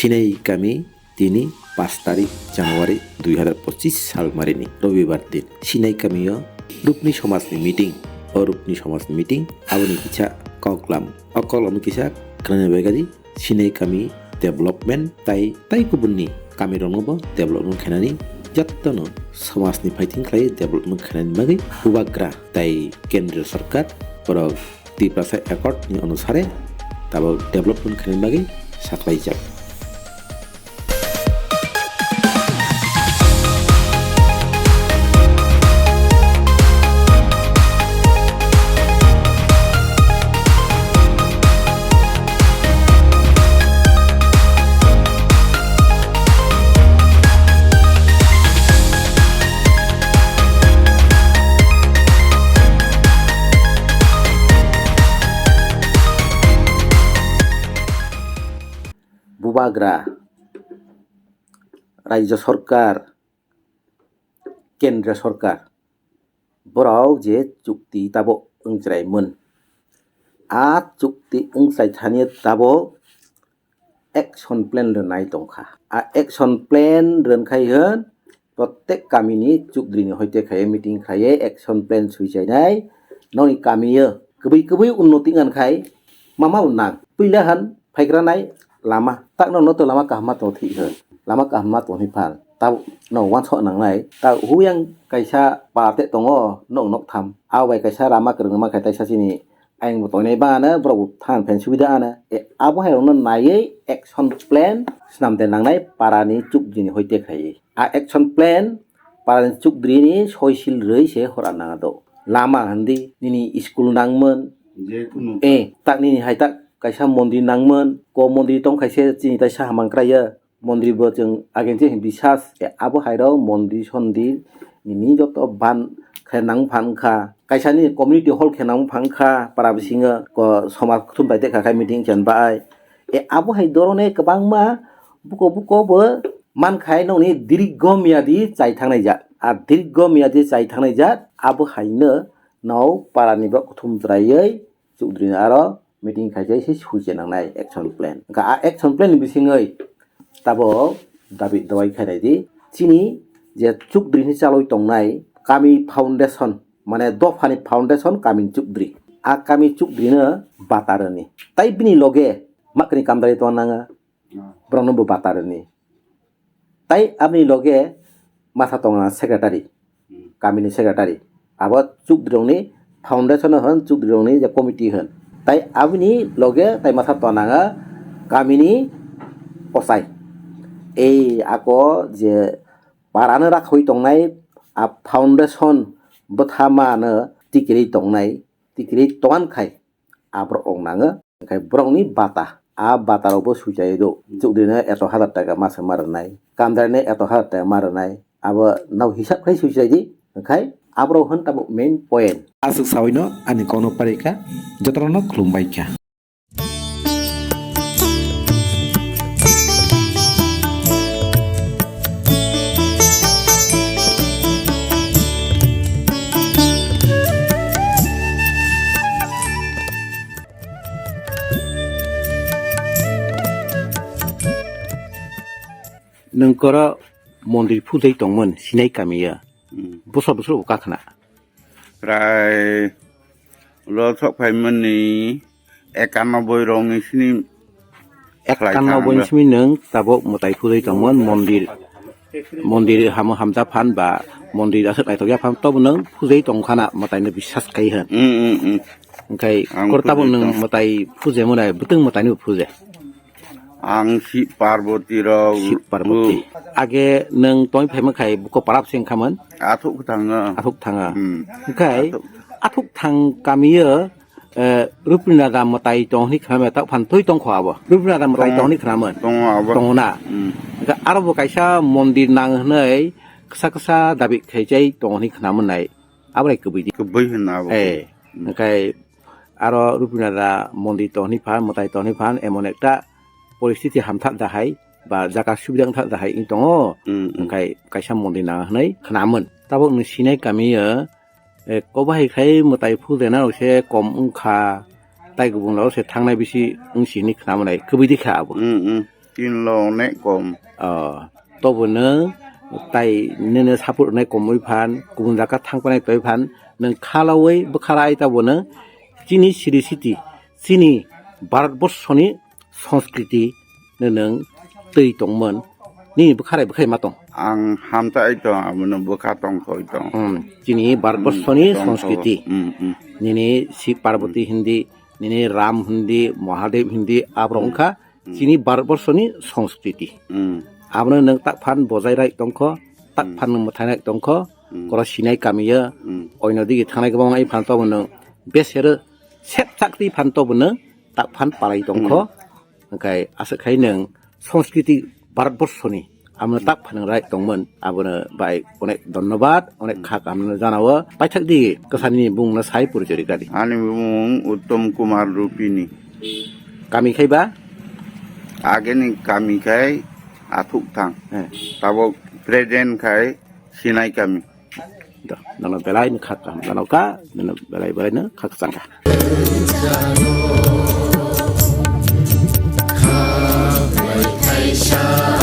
Sinai কামি তিনি পাঁচ তারিখ জানুয়ারি দুই হাজার পঁচিশ সাল মারিনি রবিবার দিন। সিনাই কামিও রুকনি সমাজ মিটিং ও রুকনি সমাজ মিটিং, আবনি কিছা কলাম অকল আমি কিছা খেলানি সিনাই কামি ডেভেলপমেন্ট তাই তাই কুবুননি কামি রঙব ডেভেলপমেন্ট খেনানি যত্ন সমাজনি ফাইটিং খাই ডেভেলপমেন্ট খেনানি বাকি উবাগ্রা তাই কেন্দ্রীয় সরকার বরং ত্রিপ্রাসা একর্ডনি অনুসারে তারপর ডেভেলপমেন্ট খেনানি বাকি সাকলাই যায় ভূভাগরা রাজ্য সরকার কেন্দ্র সরকার, বরাও যে চুক্তি তাব ওংচাইমন আ চুক্তি ওংচাই থানিয়ে তাব একশন প্লেন রাই দংখা আ একশন প্লেন রানখাই হন, প্রত্যেক কামিনি চুক্রিনি হইতে খাই মিটিং খাইয়ে একশন প্লেন সুইচাইনাই ননি কামিয়ে কবৈ কবৈ উন্নতি গানখাই মামা উন্নাং পৈলা হান ফাইগ্রানাই lama tak no no to lama kahmat to thi hơn lama kahmat to hi phal tao no wan so nang này tao hu yang kaisa pa te tongo no nok tham ao bai kaisa lama krung ma khai tai sa sini anh một tối nay ba nữa bro than phen suy đã nữa áo bó hay nó này action plan nằm tên năng này para ni chụp gì hồi tiếc hay à action plan para ni chụp gì ni soi sil rưỡi sẽ hồi anh năng đó lama handi ni ni school năng mơn eh tak ni hay tak kaisa mondir nangmon ko mondir tong kaise chini tai sa hamang kraya mondir bo जों agen je bisas e abo hairo mondir sondir ni joto ban khenang phangkha kaisa ni community hall khenang phangkha para bisinga ko somaj thum bai dekha khai meeting chen bai e abo hai dorone kabangma buko buko bo মান খাই ননি দীর্ঘ মেয়াদি চাই থাংনাই জাত আর দীর্ঘ মেয়াদি চাই থাংনাই জাত আবো হাইনো নাও পারানিবা কুথুমদ্রাयै চৌধুরী আরও मिटिं खायजाय से सुजेनांनाय एक्सन प्लेन ओंखा आ एक्सन प्लेन बिसिङै ताबो दाबि दवाइ खायनायदि चिनि जे चुकद्रिनि चालय तंनाय कामि फाउन्डेसन माने दफानि फाउन्डेसन कामि चुकद्रि आ कामि चुकद्रिनो बातारनि ताइ बिनि लगे माकनि कामदारि तनाङा ब्रह्मबो बातारनि তাই আপনি লগে মাথা টঙা সেক্রেটারি কামিনী সেক্রেটারি আবার চুক দিরংনি ফাউন্ডেশন হন চুক দিরংনি যে কমিটি হন তাই আমিনি লগে তাই মাথা তনাঙা কামিনি পচাই। এই আকৌ যে পাৰানো ৰাখ হৈ টংনাই ফাউণ্ডেশ্যন বথামানো টিকিৰি টংনাই টিকিৰি টঙান খাই আব্ৰ অংনাঙো ओंखाय ब्रंनि बाता आ बातारावबो सुजायो दौ जौदैनो एत' हाजार टाका मासो मारनाय गामदारनो एत' हाजार टाका मारनाय आबो नाव हिसाबखाय सुजायो ओंखाय आब्राव होन ताबो मेन पइन्ट आसुक सावैनो आनि कौनो पारिका जतरनो खुलुमबायखा नोंकरा मन्दिर फुजै दंमोन सिनाय गामिया बोसोर बोसोर गाखोना প্রায় লথক ফাইমনি একানব্বই রং ইসিনি एकानब्बैनिसिम नों दाबो मोदाय फुजै दंमोन मन्दिर मन्दिर हाम हामजा फान बा मन्दिर आसो नायथ'या फान तब नों फुजै दंखाना मोदायनो बिसास खायो होन উম উম উম ओंखाय आं करताबो फुजै नों दं। मोदाय फुजे मोदाय बुतों मोदायनो फुजे आंखि पार्वती राव पार्वती आगे नों तोय फेमो खाय बुको पाराप सिं खामोन आथुक थाङा आथुक थाङा खाय आथुक थां कामियो रुपना दाम मताई तोंनि खामे ता फानथोय तों खवाबो रुपना दाम मताई तोंनि खामोन तोंना आरो कायसा मन्दिर नां हनै खसा खसा दाबि खायजाय तोंनि खामोन नाय आबराय कबै कबै हना ए खाय आरो रुपना दा मन्दिर तोंनि फा मताई तोंनि फान एमन एकटा परिस्थिति हामथान थाखाय बा जागा सुबिदानि थाखाय इं दङ ओंखाय गायसा मन्दिर नाङा होनाय खोनामोन ताबो आंनो सिनाय गामियो कबाहायखाय मोताय फुदेनावसे कम ओंखा ताइ गुबुंलावसे थांनाय बिसि ओंसिनि खोनामोनाय खोबैदिखा आबो किनलने कम अ तबोनो ताइ नोनो सापर्टनाय कमै फान गुबुन जागा थांफानाय तय फान नों खालावै बोखाराय ताबोनो चिनि सिरि सिटि चिनि भारतबर्षनि nang chini siri city chini bharatborshoni সংস্কৃতি nang tei tongmon ni bkhalai bkhai ma tong আং হামতাই তো আমনো বোকা টং কই টং um chini bharatborshoni সংস্কৃতি উম উম nini si parvati hindi nini ram hindi mahadev hindi abrongkha chini bharatborshoni সংস্কৃতি উম abno nang tak phan bojai rai tongkho tak phan nang mathai rai tongkho kora angkai asakai nang সংস্কৃতি ভারতবর্ষনি আমরা তাক ফানাং রাই তংমন আবনো by অনেক ধন্যবাদ অনেক খাক আমরা জানাও পাইথাক দি কাসানি বুংনা সাই পরিচয় গাদি আনি মুং উত্তম কুমার রূপিনী কামি খাইবা আগেনি কামি খাই আথুক থাং হ্যাঁ তাবো প্রেজেন্ট খাই সিনাই কামি ni khak kam nana ka nana belai belai na khak sangka Nation.